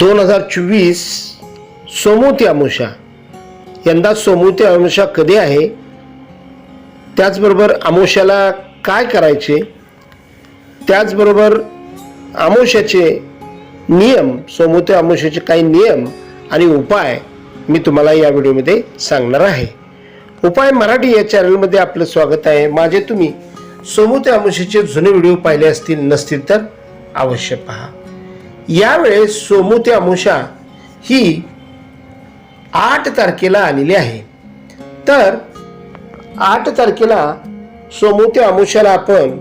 दोन हजार चोवीस सोमवती अमुषा यंदा सोमवती अमुषा कधी आहे? त्याचबरोबर अमावस्याला काय करायचे? त्याचबरोबर अमावस्याचे नियम सोमवती अमावस्याचे काही नियम आणि उपाय मी तुम्हाला या व्हिडिओमध्ये सांगणार आहे. उपाय मराठी या चॅनलमध्ये आपलं स्वागत आहे. माझे तुम्ही सोमवती अमुषेचे जुने व्हिडिओ पाहिले असतील नसतील तर अवश्य पहा. यावेळेस सोमवती अमुषा ही आठ तारखेला आलेली आहे. तर आठ तारखेला सोमवती अमुषाला आपण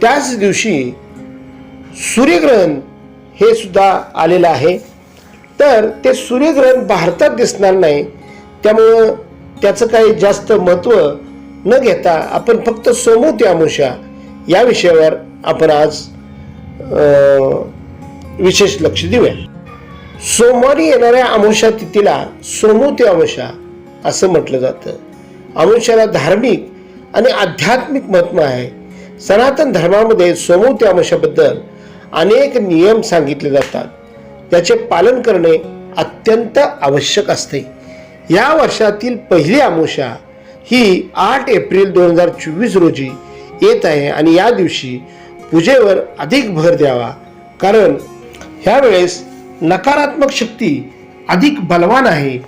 त्याच दिवशी सूर्यग्रहण हे सुद्धा आलेलं आहे. तर ते सूर्यग्रहण भारतात दिसणार नाही. त्यामुळं त्याचं काही जास्त महत्त्व न घेता आपण फक्त सोमवती अमुषा या विषयावर आपण आज विशेष लक्ष देऊया सोमवारी येणाऱ्या अमावस्या तिथीला सोमवती अमावस्या असं म्हटलं जातं. अमावस्याला धार्मिक आणि आध्यात्मिक महत्त्व आहे. सनातन धर्मामध्ये सोमवती अमावस्याबद्दल अनेक नियम सांगितले जातात. त्याचे पालन करणे अत्यंत आवश्यक असते. या वर्षातील पहिली अमावस्या ही आठ एप्रिल दोन हजार चोवीस रोजी येत आहे आणि या दिवशी पूजेवर अधिक भर द्यावा. कारण ह्यावेळेस नकारात्मक शक्ती अधिक बलवान आहे.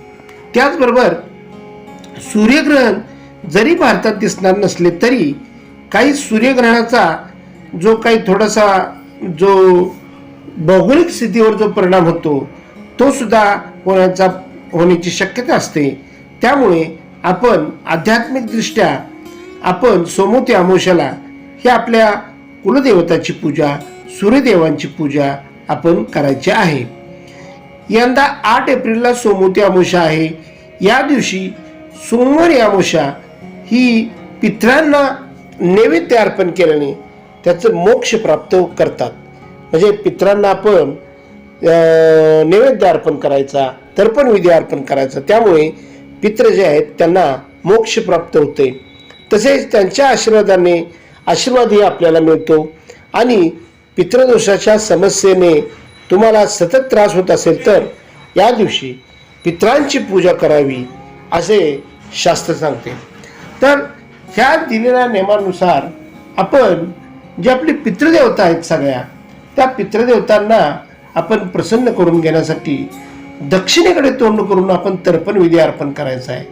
त्याचबरोबर सूर्यग्रहण जरी भारतात दिसणार नसले तरी काही सूर्यग्रहणाचा जो काही थोडासा जो भौगोलिक स्थितीवर जो परिणाम होतो तो सुद्धा होण्याचा होण्याची शक्यता असते. त्यामुळे आपण आध्यात्मिकदृष्ट्या आपण सोमोती अमोशाला हे आपल्या कुलदेवताची पूजा सूर्यदेवांची पूजा आपण करायचे आहे. यंदा आठ एप्रिलला सोमवती अमावस्या आहे. या दिवशी सोमवारी अमावस्या ही पितरांना नैवेद्य अर्पण केल्याने त्याचं मोक्ष प्राप्त करतात. म्हणजे पितरांना आपण नैवेद्य अर्पण करायचा तर्पण विधी अर्पण करायचा. त्यामुळे पित्र जे आहेत त्यांना मोक्ष प्राप्त होते. तसेच त्यांच्या आशीर्वादाने आशीर्वादही आपल्याला मिळतो. आणि पितृदोषाच्या समस्येने तुम्हाला सतत त्रास होत असेल तर या दिवशी पित्रांची पूजा करावी असे शास्त्र सांगते. तर ह्या दिलेल्या नियमानुसार आपण जे आपली पितृदेवता आहेत सगळ्या त्या पितृदेवतांना आपण प्रसन्न करून घेण्यासाठी दक्षिणेकडे तोंड करून आपण तर्पण विधी अर्पण करायचा आहे.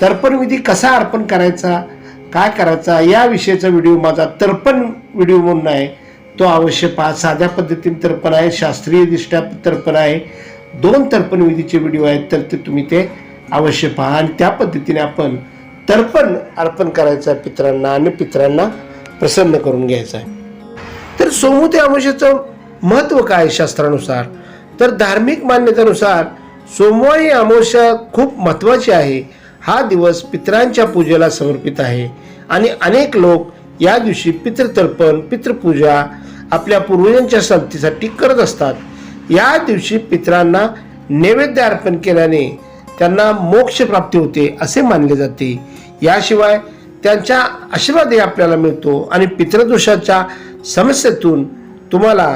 तर्पणविधी कसा अर्पण करायचा काय करायचा या विषयीचा व्हिडिओ माझा तर्पण व्हिडिओ म्हणून आहे. तो अवश्य पहा साध्या पद्धतीने तर्पण आहे शास्त्रीय दृष्ट्या तर्पण आहे. दोन तर्पण विधीचे व्हिडिओ आहेत तर ते तुम्ही ते अवश्य पहा. आणि त्या पद्धतीने आपण तर्पण अर्पण करायचं आहे पित्रांना आणि पित्रांना प्रसन्न करून घ्यायचं आहे. तर सोमवती अमावस्येचं महत्त्व काय आहे शास्त्रानुसार? तर धार्मिक मान्यतेनुसार सोमवारी अमावस्या खूप महत्त्वाची आहे. हा दिवस पितरांच्या पूजेला समर्पित आहे. आणि अनेक लोक या दिवशी पितृतर्पण पितृपूजा आपल्या पूर्वजांच्या शांतीसाठी करत असतात. या दिवशी पितरांना नैवेद्य अर्पण केल्याने त्यांना मोक्ष प्राप्ती होते असे मानले जाते. याशिवाय त्यांच्या आशीर्वादही आपल्याला मिळतो आणि पितृदोषाच्या समस्येतून तुम्हाला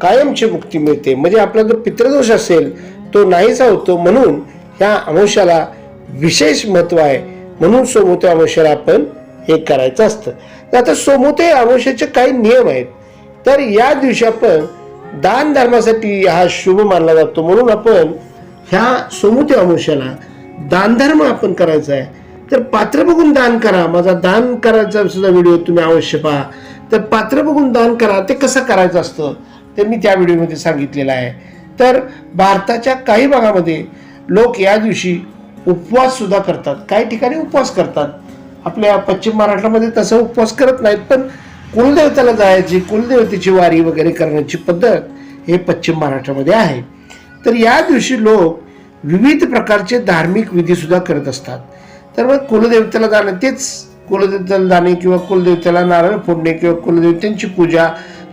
कायमची मुक्ती मिळते. म्हणजे आपला जर पितृदोष असेल तो नाहीसा होतो म्हणून ह्या अंशाला विशेष महत्त्व आहे. म्हणून सोमोते अंशाला आपण हे करायचं असतं. आता सोमोते अंशाचे काही नियम आहेत. तर या दिवशी आपण दान धर्मासाठी हा शुभ मानला जातो. म्हणून आपण ह्या सोमवती अमावस्याला दानधर्म आपण करायचा आहे. तर पात्र बघून दान करा. माझा दान करायचा सुद्धा व्हिडिओ तुम्ही अवश्य पहा. तर पात्र बघून दान करा. ते कसं करायचं असतं ते मी त्या व्हिडिओमध्ये सांगितलेलं आहे. तर भारताच्या काही भागामध्ये लोक या दिवशी उपवास सुद्धा करतात. काही ठिकाणी उपवास करतात. आपल्या पश्चिम महाराष्ट्रामध्ये तसं उपवास करत नाहीत पण कुलदेवताला जायची कुलदेवतेची वारी वगैरे करण्याची पद्धत हे पश्चिम महाराष्ट्रामध्ये आहे. तर या दिवशी लोक विविध प्रकारचे धार्मिक विधीसुद्धा करत असतात. तर मग कुलदेवतेला जाणं तेच कुलदेवतेला जाणे किंवा कुलदेवतेला नारळ फोडणे किंवा कुलदेवतेंची पूजा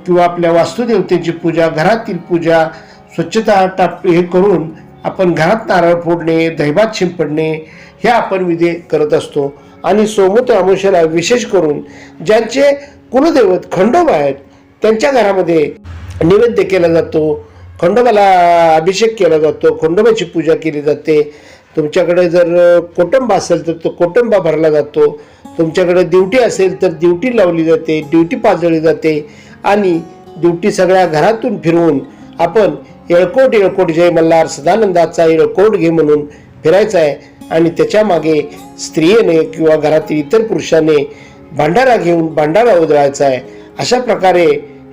किंवा आपल्या वास्तुदेवतेची पूजा घरातील पूजा स्वच्छता टाप हे करून आपण घरात नारळ फोडणे दैवात शिंपडणे हे आपण विधी करत असतो. आणि सोमवती अमावस्याला विशेष करून ज्यांचे कुलदैवत खंडोबा आहेत त्यांच्या घरामध्ये नैवेद्य केला जातो. खंडोबाला अभिषेक केला जातो. खंडोबाची पूजा केली जाते. तुमच्याकडे जर कोटंबा असेल तर तो कोटंबा भरला जातो. तुमच्याकडे ड्युटी असेल तर ड्युटी लावली जाते ड्युटी पाजळली जाते आणि ड्युटी सगळ्या घरातून फिरवून आपण येळकोट येळकोट जय मल्हार सदानंदाचा येळकोट घे म्हणून फिरायचा आहे आणि त्याच्यामागे स्त्रियेने किंवा घरातील इतर पुरुषाने भांडारा घेऊन भांडारा उधळायचा आहे. अशा प्रकारे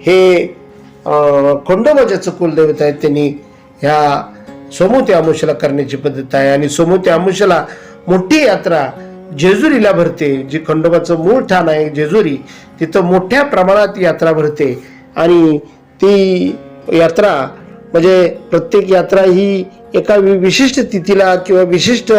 हे अं, खंडोबाच्याचं कुलदैवत आहेत त्यांनी ह्या सोमोते आमुषाला करण्याची पद्धत आहे. आणि सोमोते आमुषाला मोठी यात्रा जेजुरीला भरते जी खंडोबाचं मूळ ठाण आहे जेजुरी तिथं मोठ्या प्रमाणात यात्रा भरते. आणि ती यात्रा म्हणजे प्रत्येक यात्रा ही एका विशिष्ट तिथीला किंवा विशिष्ट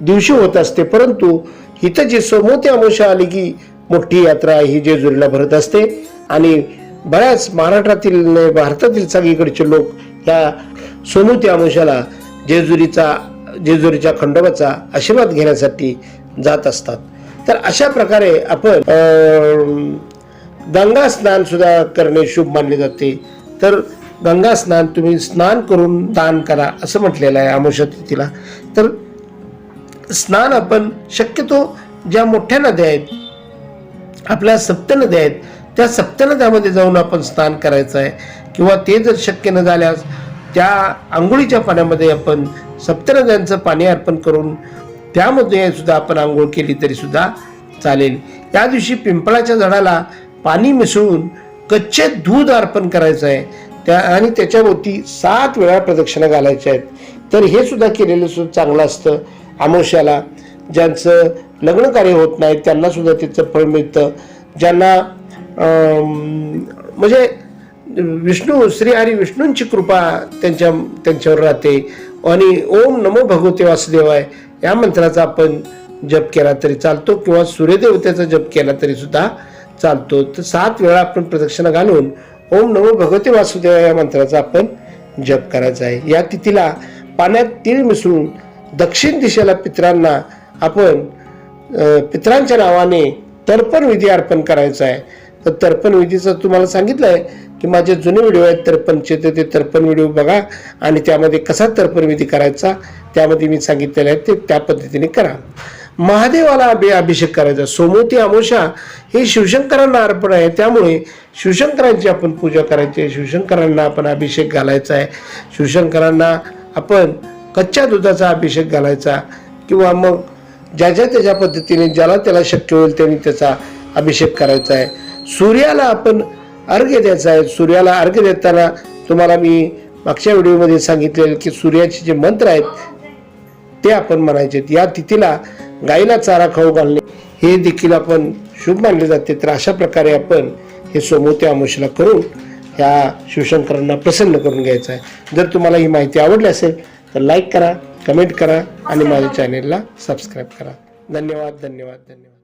दिवशी होत असते. परंतु इथं जी सोमोते अमावस्या आली की मोठी यात्रा ही जेजुरीला भरत असते. आणि बऱ्याच महाराष्ट्रातील भारतातील सगळीकडचे लोक या सोमोते अमावस्याला जेजुरीचा जेजुरीच्या खंडोबाचा आशीर्वाद घेण्यासाठी जात असतात. तर अशा प्रकारे आपण गंगा स्नान सुद्धा करणे शुभ मानले जाते. तर गंगा स्नान तुम्ही स्नान करून दान करा असं म्हटलेलं आहे अमावस्या तिथीला. तर स्नान आपण शक्यतो ज्या मोठ्या नद्या आहेत आपल्या सप्त नद्या आहेत त्या सप्त नद्यामध्ये जाऊन आपण स्नान करायचं आहे. किंवा ते जर शक्य न झाल्यास त्या आंघोळीच्या पाण्यामध्ये आपण सप्त नद्यांचं पाणी अर्पण करून त्यामध्ये सुद्धा आपण आंघोळ केली तरी सुद्धा चालेल. त्या दिवशी पिंपळाच्या झाडाला पाणी मिसळून कच्चे दूध अर्पण करायचं आहे. त्या आणि त्याच्याभोवती सात वेळा प्रदक्षिणा घालायच्या आहेत. तर हे सुद्धा केलेलं सुद्धा चांगलं असतं. आमोश्याला ज्यांचं लग्न कार्य होत नाही त्यांना सुद्धा त्याचं फळ मिळतं. ज्यांना म्हणजे विष्णू श्री हरी विष्णूंची कृपा त्यांच्या त्यांच्यावर राहते. आणि ओम नमो भगवते वासुदेवाय या मंत्राचा आपण जप केला तरी चालतो किंवा सूर्यदेवतेचा जप केला तरी सुद्धा चालतो. तर सात वेळा आपण प्रदक्षिणा घालून ओम नमो भगवते वासुदेवाय या मंत्राचा आपण जप करायचा आहे. या तिथीला पाण्यात तीळ मिसळून दक्षिण दिशेला पित्रांना आपण पित्रांच्या नावाने तर्पण विधी अर्पण करायचा आहे. तर तर्पण विधीचं तुम्हाला सांगितलं आहे की माझे जुने व्हिडिओ आहेत तर्पणचे तर ते तर्पण व्हिडिओ बघा आणि त्यामध्ये कसा तर्पण विधी करायचा त्यामध्ये मी सांगितलेलं आहे ते त्या पद्धतीने करा. महादेवाला अभि अभिषेक करायचा. सोमोती अमोशा हे शिवशंकरांना अर्पण आहे. त्यामुळे शिवशंकरांची आपण पूजा करायची आहे. शिवशंकरांना आपण अभिषेक घालायचा आहे. शिवशंकरांना आपण कच्च्या दुधाचा अभिषेक घालायचा किंवा मग ज्या ज्या त्याच्या पद्धतीने ज्याला त्याला शक्य होईल त्यांनी त्याचा अभिषेक करायचा आहे. सूर्याला आपण अर्घ्य द्यायचा आहे. सूर्याला अर्घ्य देताना तुम्हाला मी मागच्या व्हिडिओमध्ये सांगितलेलं की सूर्याचे जे मंत्र आहेत ते आपण म्हणायचे. या तिथीला गाईला चारा खाऊ घालणे हे देखील आपण शुभ मानले जाते. तर अशा प्रकारे आपण हे सोमोत्या अमुषला करून ह्या शिवशंकरांना प्रसन्न करून घ्यायचं आहे. जर तुम्हाला ही माहिती आवडली असेल तर लाईक करा कमेंट करा आणि माझ्या चॅनेलला सबस्क्राईब करा. धन्यवाद धन्यवाद धन्यवाद.